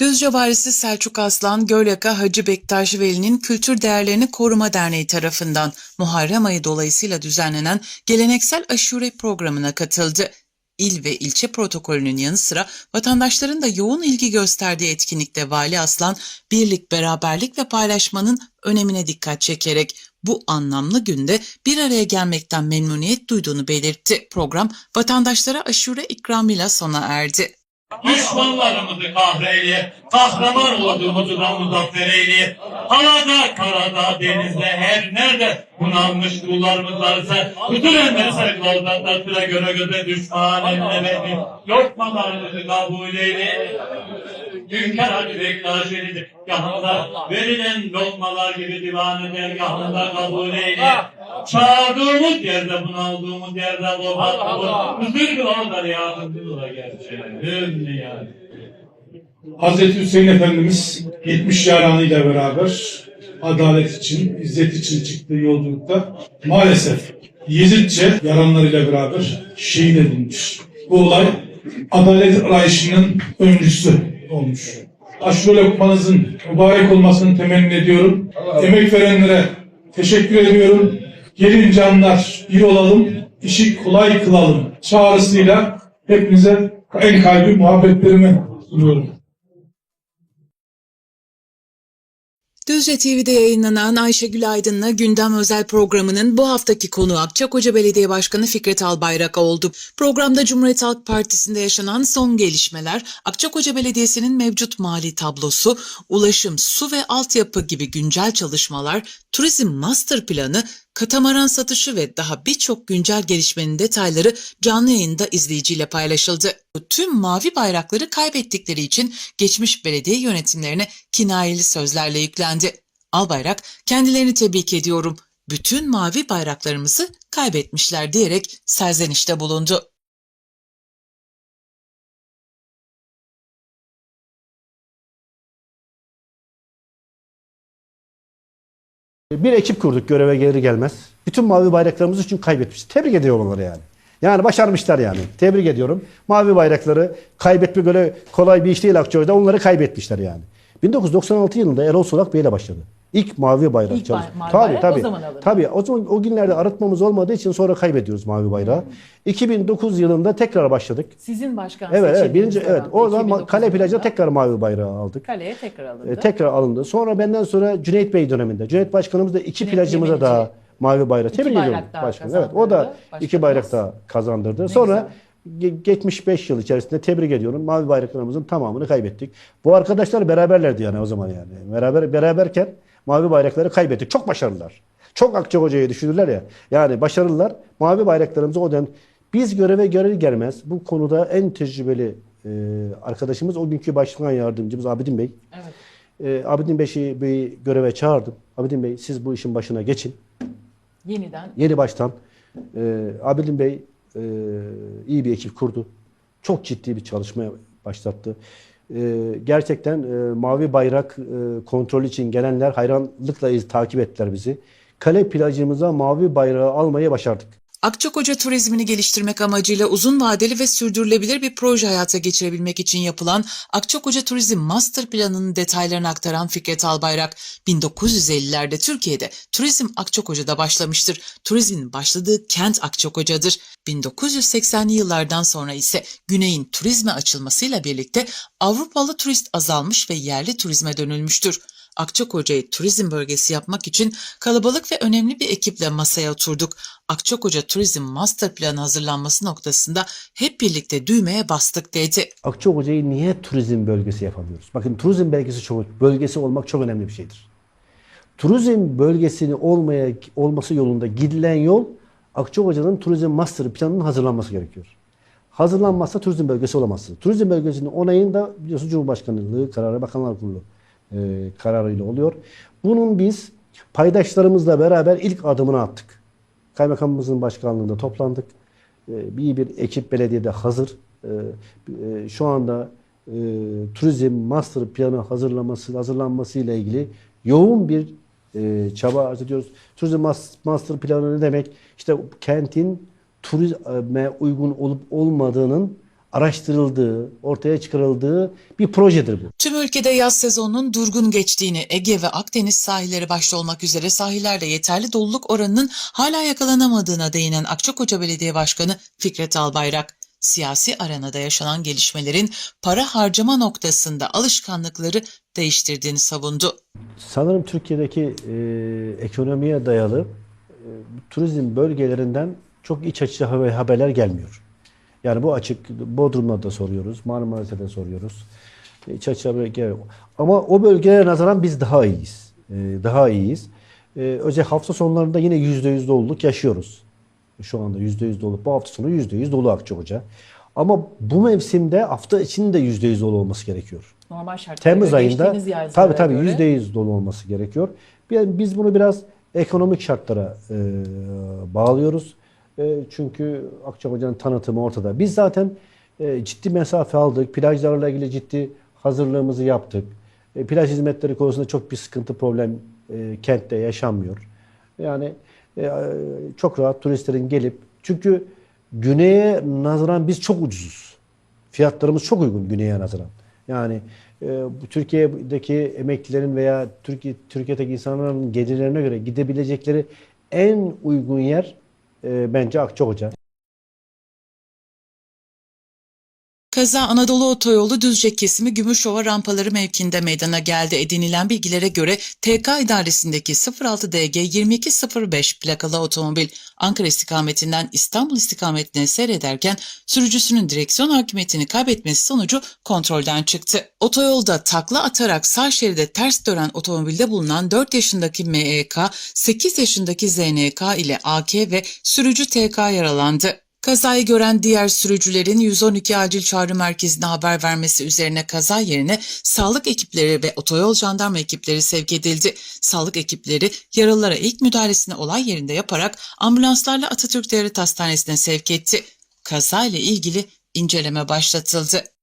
Düzce Valisi Selçuk Aslan, Gölyaka Hacı Bektaş Veli'nin Kültür Değerlerini Koruma Derneği tarafından Muharrem ayı dolayısıyla düzenlenen geleneksel aşure programına katıldı. İl ve ilçe protokolünün yanı sıra vatandaşların da yoğun ilgi gösterdiği etkinlikte Vali Aslan, birlik, beraberlik ve paylaşmanın önemine dikkat çekerek bu anlamlı günde bir araya gelmekten memnuniyet duyduğunu belirtti. Program vatandaşlara aşure ikramıyla sona erdi. Düşmanlarımızı kahreyle, kahraman ordumuzu da muzaffer eyle. Havada, karada, denizde, her nerede bunalmış kullarımız varsa, bütün emre sayıklardan sıra göre göze düşman emremeyi, lokmalarımızı kabul eyle. Hünkâr Hacı Veli'dir. Yanında verilen lokmalar gibi divanı dergahında kabul eyle. Çağırdığımız yerde bunaldığımız yerde vefat olur. Huzur yolları yardımcılığa gerçeğin yani. Hazreti Hüseyin Efendimiz 70 yaranıyla beraber adalet için, izzet için çıktığı yolculukta maalesef Yezidçe yaranlarıyla beraber şehit edilmiş. Bu olay adalet arayışının öncüsü olmuş. Aşure lokmanızın mübarek olmasını temenni ediyorum. Emek verenlere teşekkür ediyorum. Gelin canlar bir olalım, işi kolay kılalım çağrısıyla hepinize en kalbi muhabbetlerimi sunuyorum. Düzce TV'de yayınlanan Ayşegül Aydın'la Gündem Özel programının bu haftaki konu Akçakoca Belediye Başkanı Fikret Albayrak oldu. Programda Cumhuriyet Halk Partisi'nde yaşanan son gelişmeler, Akçakoca Belediyesi'nin mevcut mali tablosu, ulaşım, su ve altyapı gibi güncel çalışmalar, turizm master planı, katamaran satışı ve daha birçok güncel gelişmenin detayları canlı yayında izleyiciyle paylaşıldı. Tüm mavi bayrakları kaybettikleri için geçmiş belediye yönetimlerine kinayeli sözlerle yüklendi. Albayrak kendilerini tebrik ediyorum. Bütün mavi bayraklarımızı kaybetmişler diyerek serzenişte bulundu. Bir ekip kurduk göreve gelir gelmez. Bütün mavi bayraklarımızı için kaybetmiş. Tebrik ediyorum onları yani. Yani başarmışlar yani. Tebrik ediyorum. Mavi bayrakları kaybetmek öyle kolay bir iş değil Akçay'da. Onları kaybetmişler yani. 1996 yılında Erol Solak Bey ile başladı. İlk mavi bayrak. İlk çalış- mavi tabii, bayrak tabii, o zaman alındı. Tabii o zaman o günlerde arıtmamız olmadığı için sonra kaybediyoruz mavi bayrağı. 2009 yılında tekrar başladık. Sizin başkan Evet evet birinci evet o zaman 2009 kale plajda tekrar mavi bayrağı aldık. kaleye tekrar alındı. E, tekrar alındı. Sonra benden sonra Cüneyt Bey döneminde. Cüneyt Başkanımız da iki Cüneyt plajımıza Yemenci. da mavi bayrak. İki Tebrik ediyorum daha başkan. Evet o da kazandırdı iki başkanımız. bayrak daha kazandırdı. Sonra ge- geçmiş 5 yıl içerisinde tebrik ediyorum. Mavi bayraklarımızın tamamını kaybettik. Bu arkadaşlar beraberlerdi yani o zaman yani. Beraber beraberken mavi bayrakları kaybettik. Çok başarılılar. Çok Akçakoca'yı düşünürler ya. Yani başarılılar. Mavi bayraklarımızı o dönem biz göreve görev gelmez. Bu konuda en tecrübeli e, arkadaşımız o günkü başkan yardımcımız Abidin Bey. Evet. E, Abidin Bey'i Bey'i göreve çağırdım. Abidin Bey siz bu işin başına geçin. Yeniden Yeni baştan. E, Abidin Bey e, iyi bir ekip kurdu. Çok ciddi bir çalışma başlattı. E, gerçekten e, mavi bayrak e, kontrol için gelenler hayranlıkla iz- takip ettiler bizi. Kale plajımıza mavi bayrağı almayı başardık. Akçakoca turizmini geliştirmek amacıyla uzun vadeli ve sürdürülebilir bir proje hayata geçirebilmek için yapılan Akçakoca Turizm Master Planı'nın detaylarını aktaran Fikret Albayrak, 1950'lerde Türkiye'de turizm Akçakoca'da başlamıştır. Turizmin başladığı kent Akçakoca'dır. 1980'li yıllardan sonra ise güneyin turizme açılmasıyla birlikte Avrupalı turist azalmış ve yerli turizme dönülmüştür. Akçakoca'yı turizm bölgesi yapmak için kalabalık ve önemli bir ekiple masaya oturduk. Akçakoca Turizm Master Planı hazırlanması noktasında hep birlikte düğmeye bastık dedi. Akçakoca'yı niye turizm bölgesi yapamıyoruz? Bakın turizm bölgesi çok bölgesi olmak çok önemli bir şeydir. Turizm bölgesini olmaya olması yolunda gidilen yol Akçakoca'nın turizm master planının hazırlanması gerekiyor. Hazırlanmazsa turizm bölgesi olamazsın. Turizm bölgesinin onayını da biliyorsun Cumhurbaşkanlığı kararı Bakanlar Kurulu e, kararıyla oluyor. Bunun biz paydaşlarımızla beraber ilk adımını attık. Kaymakamımızın başkanlığında toplandık. E, bir bir ekip belediyede hazır. E, e, şu anda e, turizm master planı hazırlaması hazırlanması ile ilgili yoğun bir e, çaba arz ediyoruz. Turizm mas- master planı ne demek? İşte kentin turizme uygun olup olmadığının araştırıldığı, ortaya çıkarıldığı bir projedir bu. Tüm ülkede yaz sezonunun durgun geçtiğini, Ege ve Akdeniz sahilleri başta olmak üzere sahillerde yeterli doluluk oranının hala yakalanamadığına değinen Akçakoca Belediye Başkanı Fikret Albayrak, siyasi arenada yaşanan gelişmelerin para harcama noktasında alışkanlıkları değiştirdiğini savundu. Sanırım Türkiye'deki e, ekonomiye dayalı e, turizm bölgelerinden çok iç açıcı haber- haberler gelmiyor. Yani bu açık Bodrum'da da soruyoruz, Marmaris'te de soruyoruz. İç haber gelmiyor. Ama o bölgelere nazaran biz daha iyiyiz. E, daha iyiyiz. E, özellikle hafta sonlarında yine %100 doluluk yaşıyoruz. Şu anda %100 dolu. Bu hafta sonu %100 dolu Akçakoca. Ama bu mevsimde hafta içinde %100 dolu olması gerekiyor. Normal şartlarda Temmuz ayında tabii tabii göre yüzde yüz dolu olması gerekiyor. Biz bunu biraz ekonomik şartlara e, bağlıyoruz. E, çünkü Akçakoca'nın tanıtımı ortada. Biz zaten e, ciddi mesafe aldık. Plajlarla ilgili ciddi hazırlığımızı yaptık. E, plaj hizmetleri konusunda çok bir sıkıntı problem e, kentte yaşanmıyor. Yani çok rahat turistlerin gelip çünkü güneye nazaran biz çok ucuzuz. Fiyatlarımız çok uygun güneye nazaran. Yani Türkiye'deki emeklilerin veya Türkiye Türkiye'deki insanların gelirlerine göre gidebilecekleri en uygun yer e, bence Akçakoca. Kaza Anadolu Otoyolu Düzce kesimi Gümüşova rampaları mevkinde meydana geldi. Edinilen bilgilere göre TK idaresindeki 06DG 2205 plakalı otomobil Ankara istikametinden İstanbul istikametine seyrederken sürücüsünün direksiyon hakimiyetini kaybetmesi sonucu kontrolden çıktı. Otoyolda takla atarak sağ şeride ters dönen otomobilde bulunan 4 yaşındaki MEK, 8 yaşındaki ZNK ile AK ve sürücü TK yaralandı. Kazayı gören diğer sürücülerin 112 acil çağrı merkezine haber vermesi üzerine kaza yerine sağlık ekipleri ve otoyol jandarma ekipleri sevk edildi. Sağlık ekipleri yaralılara ilk müdahalesini olay yerinde yaparak ambulanslarla Atatürk Devlet Hastanesi'ne sevk etti. Kaza ile ilgili inceleme başlatıldı.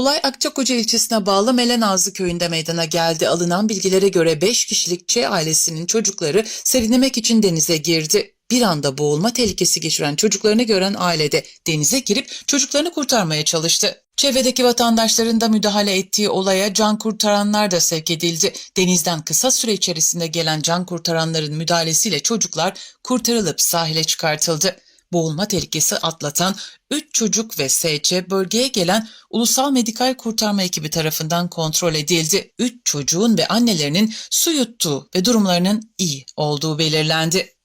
Olay Akçakoca ilçesine bağlı Melenazlı köyünde meydana geldi. Alınan bilgilere göre 5 kişilik Ç ailesinin çocukları serinlemek için denize girdi. Bir anda boğulma tehlikesi geçiren çocuklarını gören ailede denize girip çocuklarını kurtarmaya çalıştı. Çevredeki vatandaşların da müdahale ettiği olaya can kurtaranlar da sevk edildi. Denizden kısa süre içerisinde gelen can kurtaranların müdahalesiyle çocuklar kurtarılıp sahile çıkartıldı. Boğulma tehlikesi atlatan 3 çocuk ve SC bölgeye gelen Ulusal Medikal Kurtarma ekibi tarafından kontrol edildi. 3 çocuğun ve annelerinin su yuttuğu ve durumlarının iyi olduğu belirlendi.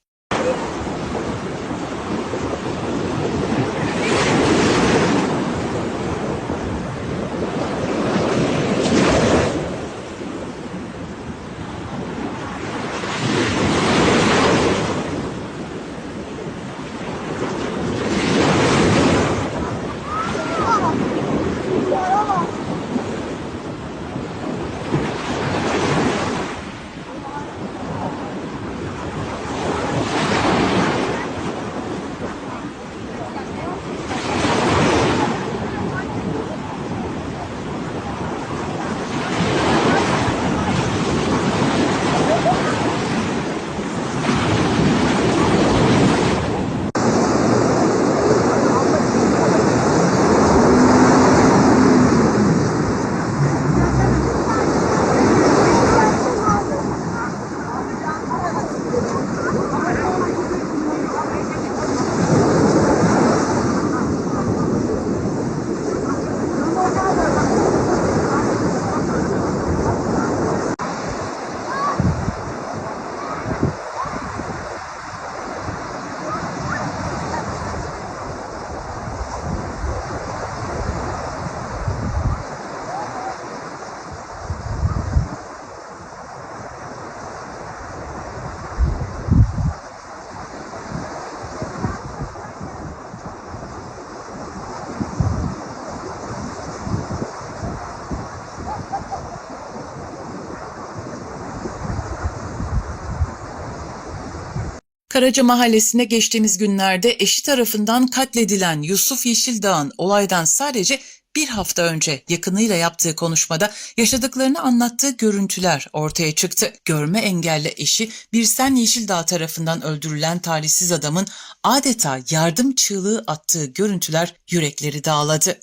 Karaca Mahallesi'nde geçtiğimiz günlerde eşi tarafından katledilen Yusuf Yeşildağ'ın olaydan sadece bir hafta önce yakınıyla yaptığı konuşmada yaşadıklarını anlattığı görüntüler ortaya çıktı. Görme engelli eşi Birsen Yeşildağ tarafından öldürülen talihsiz adamın adeta yardım çığlığı attığı görüntüler yürekleri dağladı.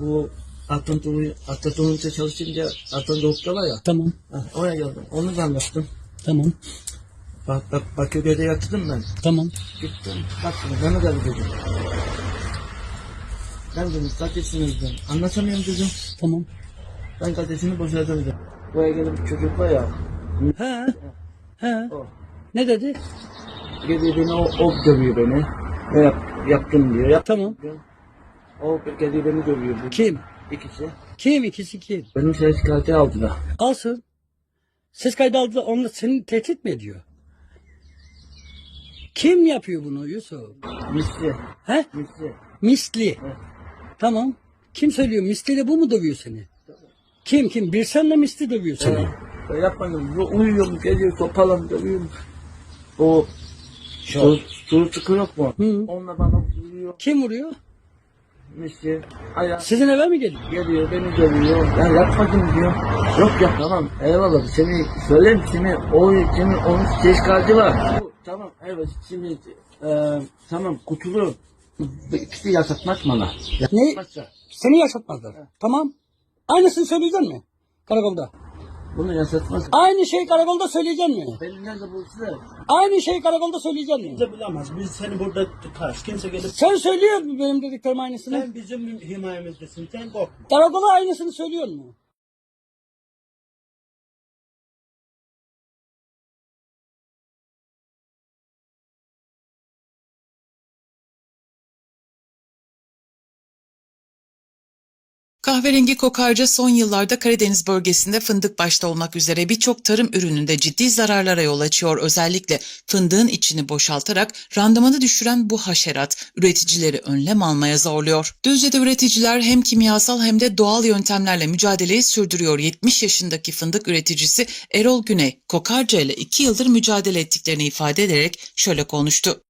Bu Atatürk'ün Atatürk'te çalışınca Atatürk'te var ya. Tamam, Ha, oraya geldim. Onu da anlattım. tamam, Bak bak Bakırköy'de yattım ben. tamam. Gittim. Baktım bana da dedim. Ben dedim kardeşsiniz dedim. Anlatamıyorum dedim. Tamam. Ben kardeşini boşadım dedim. Buraya gelip çocuk var ya. He, he. O. Ne dedi? Beni o, o dövüyor beni. Ne yap, yaptım diyor. Yap, Tamam. diyor. O geliyor beni dövüyor. Bu Kim? İkisi. Kim? ikisi kim? Benim ses kartı aldılar. Alsın. Ses kaydı aldı. Onlar seni tehdit mi ediyor? Kim yapıyor bunu Yusuf? Misli. He? Misli. Misli. Tamam. Kim söylüyor? Misli de bu mu dövüyor seni? Kim kim? Bir senle misli dövüyor seni. Ben yapmadım. Bu uyuyorum, geliyor, topalam, dövüyorum. O su, su sıkı yok mu? Hı. Onunla bana vuruyor. Kim vuruyor? Misli. Aya Sizin eve mi geliyor? geliyor, beni dövüyor. Ya yapmadım diyor. Yok ya tamam. Eyvallah. Seni söyleyeyim seni o seni onun kartı var. Bu, tamam evet şimdi e, tamam kutulu. Bu İkisi yaşatmaz bana. Ne? Seni yaşatmazlar. Tamam. Aynısını söyleyecek mi? Karakolda. Bunu yaşatmaz. Aynı şeyi karakolda söyleyecek mi? Beni nerede bulsalar? Aynı şeyi karakolda söyleyecek mi? Kimse bilemez. Biz seni burada tutarız. Kimse gelip Sen söylüyor mu benim dediklerim aynısını? sen bizim himayemizdesin. Sen korkma. Karakola aynısını söylüyor mu? Kahverengi kokarca son yıllarda Karadeniz bölgesinde fındık başta olmak üzere birçok tarım ürününde ciddi zararlara yol açıyor. Özellikle fındığın içini boşaltarak randımanı düşüren bu haşerat üreticileri önlem almaya zorluyor. Düzce'de üreticiler hem kimyasal hem de doğal yöntemlerle mücadeleyi sürdürüyor. 70 yaşındaki fındık üreticisi Erol Güney, kokarca ile 2 yıldır mücadele ettiklerini ifade ederek şöyle konuştu.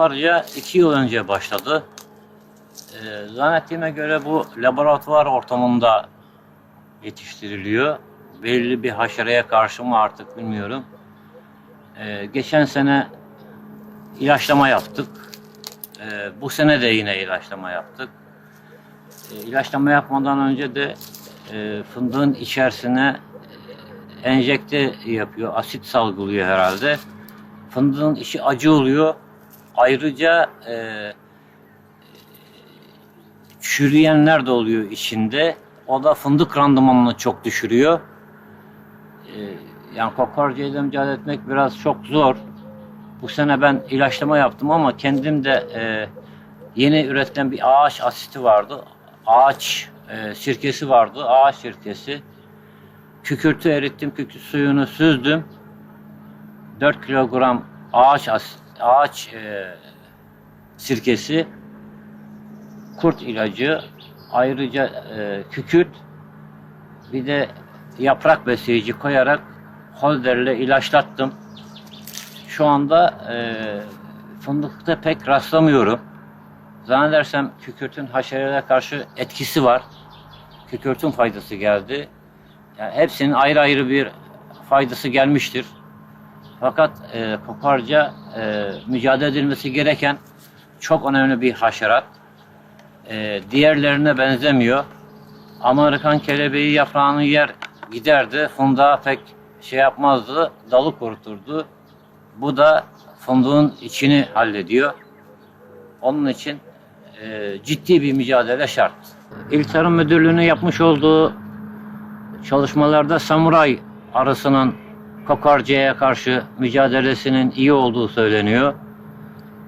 Kokarca iki yıl önce başladı. Ee, zannettiğime göre bu laboratuvar ortamında yetiştiriliyor. Belirli bir haşereye karşı mı artık bilmiyorum. Ee, geçen sene ilaçlama yaptık. Ee, bu sene de yine ilaçlama yaptık. Ee, ilaçlama yapmadan önce de e, fındığın içerisine e, enjekte yapıyor. Asit salgılıyor herhalde. Fındığın içi acı oluyor. Ayrıca e, çürüyenler de oluyor içinde. O da fındık randımanını çok düşürüyor. E, yani kokarca ile mücadele etmek biraz çok zor. Bu sene ben ilaçlama yaptım ama kendim de e, yeni üretilen bir ağaç asiti vardı. Ağaç e, sirkesi vardı. Ağaç sirkesi. Kükürtü erittim. Kükürt suyunu süzdüm. 4 kilogram ağaç as- ağaç e, sirkesi, kurt ilacı, ayrıca e, kükürt, bir de yaprak besleyici koyarak holderle ilaçlattım. Şu anda e, fındıkta pek rastlamıyorum. Zannedersem kükürtün haşerelere karşı etkisi var. Kükürtün faydası geldi. Yani hepsinin ayrı ayrı bir faydası gelmiştir. Fakat e, kokarca e, mücadele edilmesi gereken çok önemli bir haşerat. E, diğerlerine benzemiyor. Amerikan kelebeği yaprağını yer giderdi. Fındığa pek şey yapmazdı. Dalı kuruturdu. Bu da fındığın içini hallediyor. Onun için e, ciddi bir mücadele şart. İl Tarım Müdürlüğü'nün yapmış olduğu çalışmalarda samuray arısının kokarcaya karşı mücadelesinin iyi olduğu söyleniyor.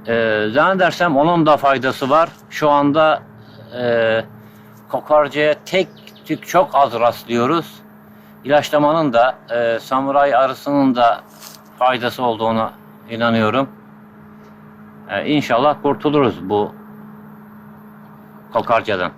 E, zannedersem onun da faydası var. Şu anda e, kokarcaya tek tük çok az rastlıyoruz. İlaçlamanın da e, samuray arısının da faydası olduğuna inanıyorum. E, inşallah kurtuluruz bu kokarcadan.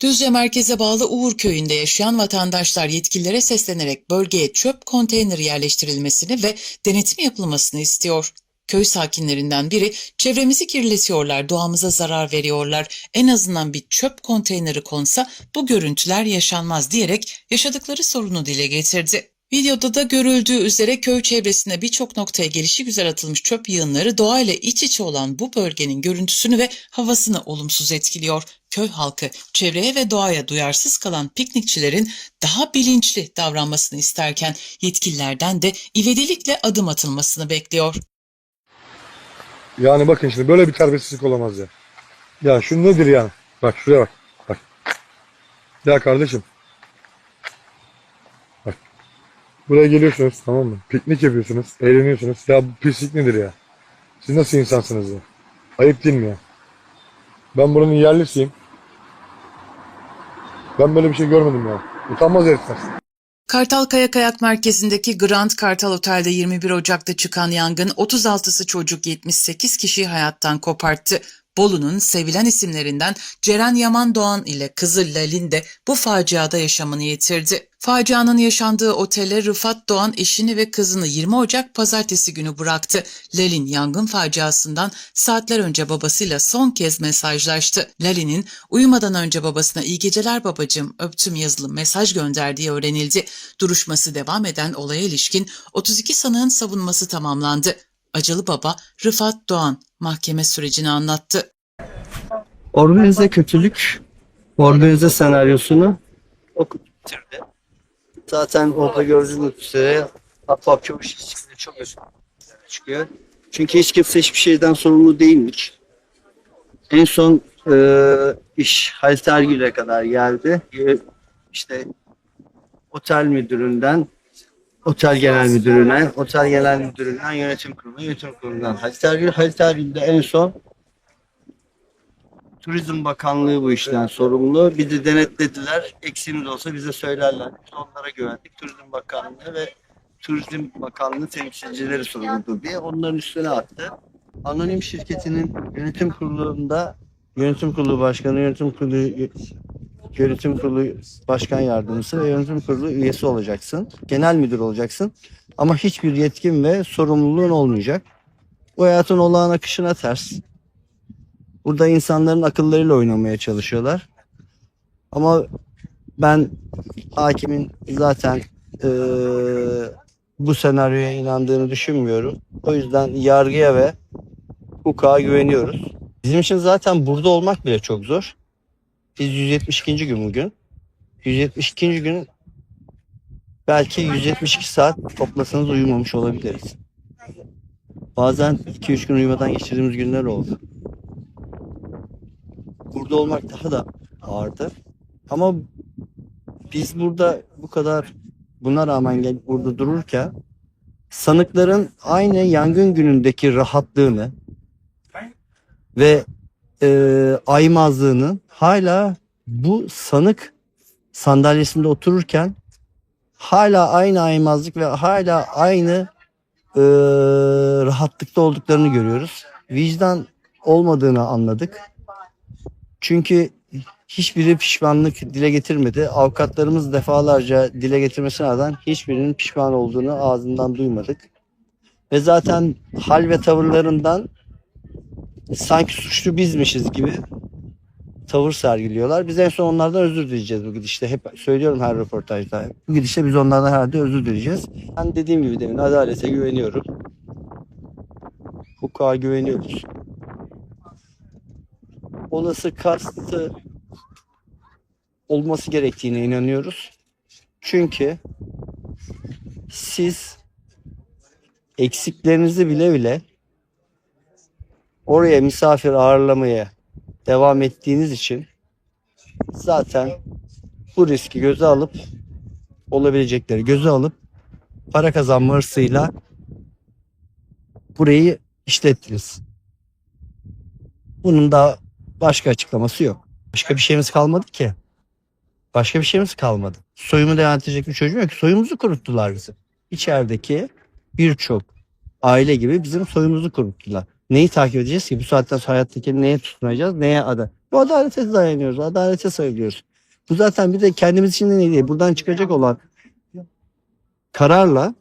Düzce merkeze bağlı Uğur köyünde yaşayan vatandaşlar yetkililere seslenerek bölgeye çöp konteyneri yerleştirilmesini ve denetim yapılmasını istiyor. Köy sakinlerinden biri çevremizi kirletiyorlar, doğamıza zarar veriyorlar. En azından bir çöp konteyneri konsa bu görüntüler yaşanmaz diyerek yaşadıkları sorunu dile getirdi. Videoda da görüldüğü üzere köy çevresinde birçok noktaya gelişi güzel atılmış çöp yığınları doğayla iç içe olan bu bölgenin görüntüsünü ve havasını olumsuz etkiliyor. Köy halkı çevreye ve doğaya duyarsız kalan piknikçilerin daha bilinçli davranmasını isterken yetkililerden de ivedilikle adım atılmasını bekliyor. Yani bakın şimdi böyle bir terbiyesizlik olamaz ya. Ya şu nedir yani? Bak şuraya bak. Bak. Ya kardeşim. Bak. Buraya geliyorsunuz tamam mı? Piknik yapıyorsunuz. Eğleniyorsunuz. Ya bu pislik nedir ya? Siz nasıl insansınız ya? Ayıp değil mi ya? Ben buranın yerlisiyim. Ben böyle bir şey görmedim ya. Utanmaz herifler. Kartal Kaya Kayak Merkezi'ndeki Grand Kartal Otel'de 21 Ocak'ta çıkan yangın 36'sı çocuk 78 kişiyi hayattan koparttı. Bolu'nun sevilen isimlerinden Ceren Yaman Doğan ile kızı Lalin de bu faciada yaşamını yitirdi. Facianın yaşandığı otele Rıfat Doğan eşini ve kızını 20 Ocak pazartesi günü bıraktı. Lalin yangın faciasından saatler önce babasıyla son kez mesajlaştı. Lalin'in uyumadan önce babasına iyi geceler babacığım öptüm yazılı mesaj gönderdiği öğrenildi. Duruşması devam eden olaya ilişkin 32 sanığın savunması tamamlandı. Acılı baba Rıfat Doğan mahkeme sürecini anlattı. Organize kötülük, organize senaryosunu okut bitirdi. Zaten orada gördüğünüz üzere ahbap çok iş çıkıyor, çok özür çıkıyor. Çünkü hiç kimse hiçbir şeyden sorumlu değilmiş. En son e, iş Halit Ergül'e kadar geldi. E, işte otel müdüründen otel genel müdürüne, otel genel müdüründen yönetim kuruluna, yönetim kurulundan Halit Ergül, Halit Ergül en son Turizm Bakanlığı bu işten sorumlu. De denetlediler. Eksiğimiz olsa bize söylerler. Biz onlara güvendik. Turizm Bakanlığı ve Turizm Bakanlığı temsilcileri sorumludur diye onların üstüne attı. Anonim şirketinin yönetim kurulunda yönetim kurulu başkanı, yönetim kurulu yönetim kurulu başkan yardımcısı ve yönetim kurulu üyesi olacaksın. Genel müdür olacaksın. Ama hiçbir yetkin ve sorumluluğun olmayacak. Bu hayatın olağan akışına ters. Burada insanların akıllarıyla oynamaya çalışıyorlar. Ama ben hakimin zaten eee, bu senaryoya inandığını düşünmüyorum. O yüzden yargıya ve hukuka güveniyoruz. Bizim için zaten burada olmak bile çok zor. Biz 172. gün bugün. 172. gün belki 172 saat toplasanız uyumamış olabiliriz. Bazen 2-3 gün uyumadan geçirdiğimiz günler oldu burada olmak daha da ağırdı. Ama biz burada bu kadar buna rağmen gel burada dururken sanıkların aynı yangın günündeki rahatlığını, ve e, aymazlığının hala bu sanık sandalyesinde otururken hala aynı aymazlık ve hala aynı e, rahatlıkta olduklarını görüyoruz. Vicdan olmadığını anladık. Çünkü hiçbiri pişmanlık dile getirmedi. Avukatlarımız defalarca dile getirmesine rağmen hiçbirinin pişman olduğunu ağzından duymadık. Ve zaten hal ve tavırlarından sanki suçlu bizmişiz gibi tavır sergiliyorlar. Biz en son onlardan özür dileyeceğiz bu gidişte. Hep söylüyorum her röportajda. Bu gidişte biz onlardan herhalde özür dileyeceğiz. Ben dediğim gibi demin adalete güveniyorum. Hukuka güveniyoruz. Olası kastı olması gerektiğine inanıyoruz. Çünkü siz eksiklerinizi bile bile oraya misafir ağırlamaya devam ettiğiniz için zaten bu riski göze alıp olabilecekleri göze alıp para kazanma hırsıyla burayı işlettiniz. Bunun da başka açıklaması yok. Başka bir şeyimiz kalmadı ki. Başka bir şeyimiz kalmadı. Soyumu devam edecek bir çocuğum yok. Soyumuzu kuruttular bizim. İçerideki birçok aile gibi bizim soyumuzu kuruttular. Neyi takip edeceğiz ki? Bu saatten sonra hayattaki neye tutunacağız? Neye ada? Bu adalete dayanıyoruz. Adalete sayılıyoruz. Bu zaten bir de kendimiz için de değil. Buradan çıkacak olan kararla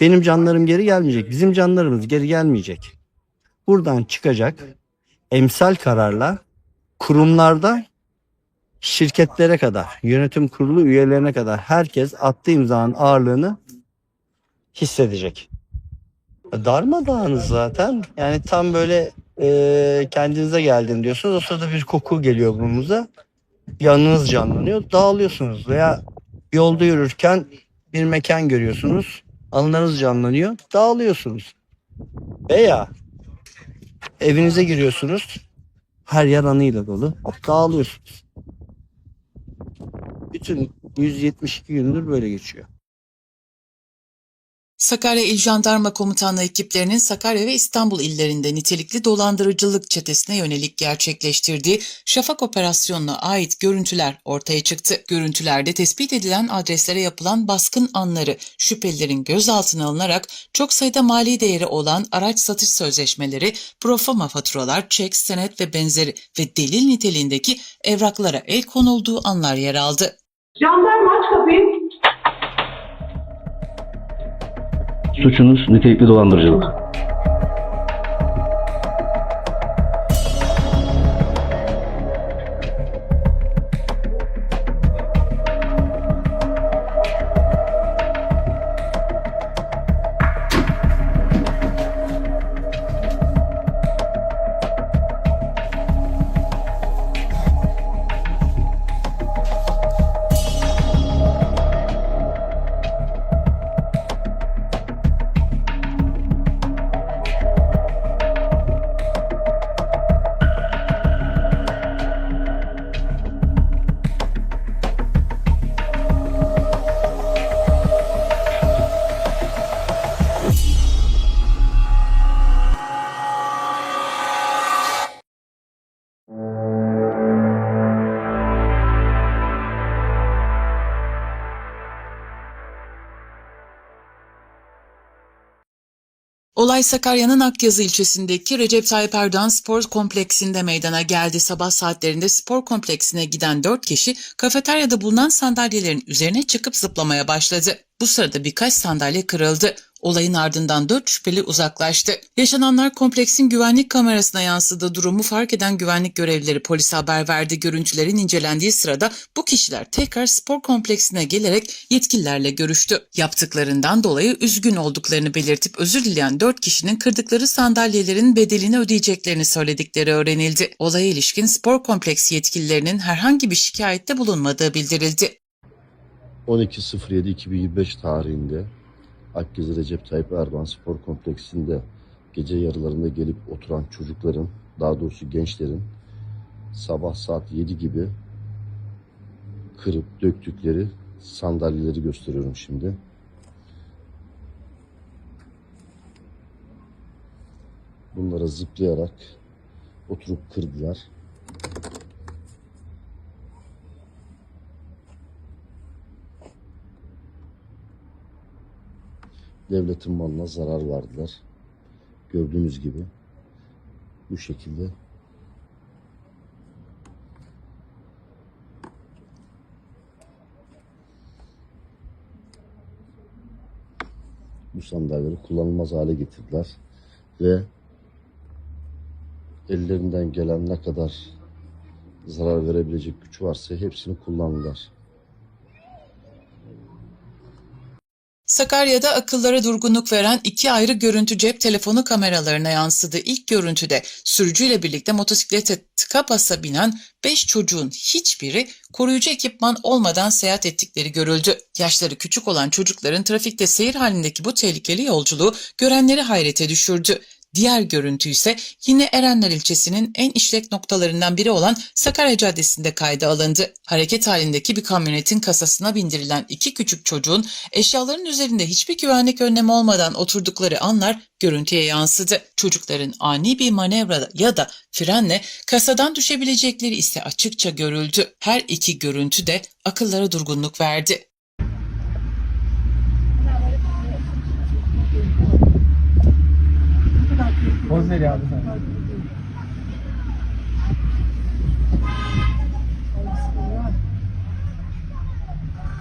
benim canlarım geri gelmeyecek. Bizim canlarımız geri gelmeyecek. Buradan çıkacak emsal kararla kurumlarda şirketlere kadar, yönetim kurulu üyelerine kadar herkes attığı imzanın ağırlığını hissedecek. Darmadağınız zaten. Yani tam böyle e, kendinize geldin diyorsunuz. O sırada bir koku geliyor burnunuza. Yanınız canlanıyor. Dağılıyorsunuz. Veya yolda yürürken bir mekan görüyorsunuz. Anılarınız canlanıyor. Dağılıyorsunuz. Veya evinize giriyorsunuz. Her yer anıyla dolu. Dağılıyorsunuz. Bütün 172 gündür böyle geçiyor. Sakarya İl Jandarma Komutanlığı ekiplerinin Sakarya ve İstanbul illerinde nitelikli dolandırıcılık çetesine yönelik gerçekleştirdiği Şafak operasyonuna ait görüntüler ortaya çıktı. Görüntülerde tespit edilen adreslere yapılan baskın anları şüphelilerin gözaltına alınarak çok sayıda mali değeri olan araç satış sözleşmeleri, profama faturalar, çek, senet ve benzeri ve delil niteliğindeki evraklara el konulduğu anlar yer aldı. Jandarma kapıyı. Suçunuz nitelikli dolandırıcılık. Olay Sakarya'nın Akyazı ilçesindeki Recep Tayyip Erdoğan Spor Kompleksinde meydana geldi. Sabah saatlerinde spor kompleksine giden 4 kişi kafeteryada bulunan sandalyelerin üzerine çıkıp zıplamaya başladı. Bu sırada birkaç sandalye kırıldı. Olayın ardından 4 şüpheli uzaklaştı. Yaşananlar kompleksin güvenlik kamerasına yansıdı. Durumu fark eden güvenlik görevlileri polise haber verdi. Görüntülerin incelendiği sırada bu kişiler tekrar spor kompleksine gelerek yetkililerle görüştü. Yaptıklarından dolayı üzgün olduklarını belirtip özür dileyen 4 kişinin kırdıkları sandalyelerin bedelini ödeyeceklerini söyledikleri öğrenildi. Olaya ilişkin spor kompleksi yetkililerinin herhangi bir şikayette bulunmadığı bildirildi. 12.07.2025 tarihinde Akgezi Recep Tayyip Erdoğan Spor Kompleksinde gece yarılarında gelip oturan çocukların, daha doğrusu gençlerin sabah saat 7 gibi kırıp döktükleri sandalyeleri gösteriyorum şimdi. Bunlara zıplayarak oturup kırdılar. Devletin malına zarar verdiler. Gördüğünüz gibi bu şekilde bu sandalyeleri kullanılmaz hale getirdiler ve ellerinden gelen ne kadar zarar verebilecek güç varsa hepsini kullandılar. Sakarya'da akıllara durgunluk veren iki ayrı görüntü cep telefonu kameralarına yansıdı. İlk görüntüde sürücüyle birlikte motosiklete tıka basa binen 5 çocuğun hiçbiri koruyucu ekipman olmadan seyahat ettikleri görüldü. Yaşları küçük olan çocukların trafikte seyir halindeki bu tehlikeli yolculuğu görenleri hayrete düşürdü. Diğer görüntü ise yine Erenler ilçesinin en işlek noktalarından biri olan Sakarya Caddesi'nde kayda alındı. Hareket halindeki bir kamyonetin kasasına bindirilen iki küçük çocuğun eşyaların üzerinde hiçbir güvenlik önlemi olmadan oturdukları anlar görüntüye yansıdı. Çocukların ani bir manevra ya da frenle kasadan düşebilecekleri ise açıkça görüldü. Her iki görüntü de akıllara durgunluk verdi.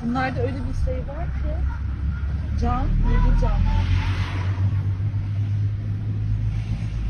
Bunlarda öyle bir şey var ki can, yedi can.